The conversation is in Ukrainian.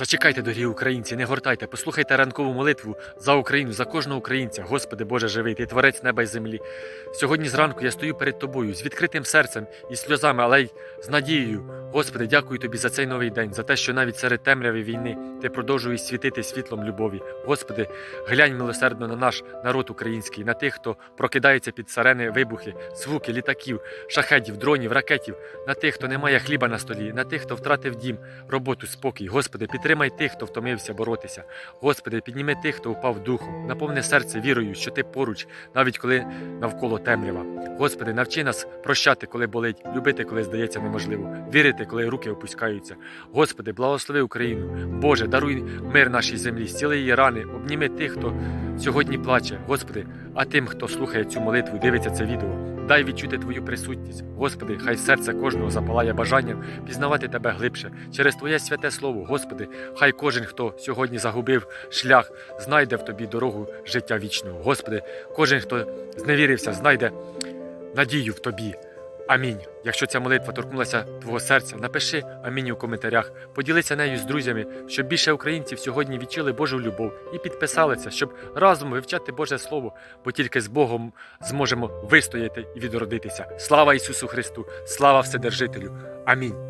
Зачекайте, дорогі українці, не гортайте, послухайте ранкову молитву за Україну, за кожного українця. Господи Боже живий, ти творець неба й землі. Сьогодні зранку я стою перед тобою з відкритим серцем і сльозами, але й з надією. Господи, дякую тобі за цей новий день, за те, що навіть серед темряви війни ти продовжуєш світити світлом любові. Господи, глянь милосердно на наш народ український, на тих, хто прокидається під сарени, вибухи, звуки літаків, шахедів, дронів, ракетів, на тих, хто не має хліба на столі, на тих, хто втратив дім, роботу, спокій. Господи, підтримай тих, хто втомився боротися. Господи, підніми тих, хто впав духом, наповни серце вірою, що ти поруч, навіть коли навколо темрява. Господи, навчи нас прощати, коли болить, любити, коли здається неможливо, вірити, коли руки опускаються. Господи, благослови Україну. Боже, даруй мир нашій землі, зціли її рани, обніми тих, хто сьогодні плаче. Господи, а тим, хто слухає цю молитву, дивиться це відео. Дай відчути Твою присутність. Господи, хай серце кожного запалає бажанням пізнавати Тебе глибше через Твоє святе Слово. Господи, хай кожен, хто сьогодні загубив шлях, знайде в Тобі дорогу життя вічного. Господи, кожен, хто зневірився, знайде надію в Тобі. Амінь. Якщо ця молитва торкнулася твого серця, напиши амінь у коментарях, поділися нею з друзями, щоб більше українців сьогодні відчули Божу любов і підписалися, щоб разом вивчати Боже Слово, бо тільки з Богом зможемо вистояти і відродитися. Слава Ісусу Христу! Слава Вседержителю! Амінь.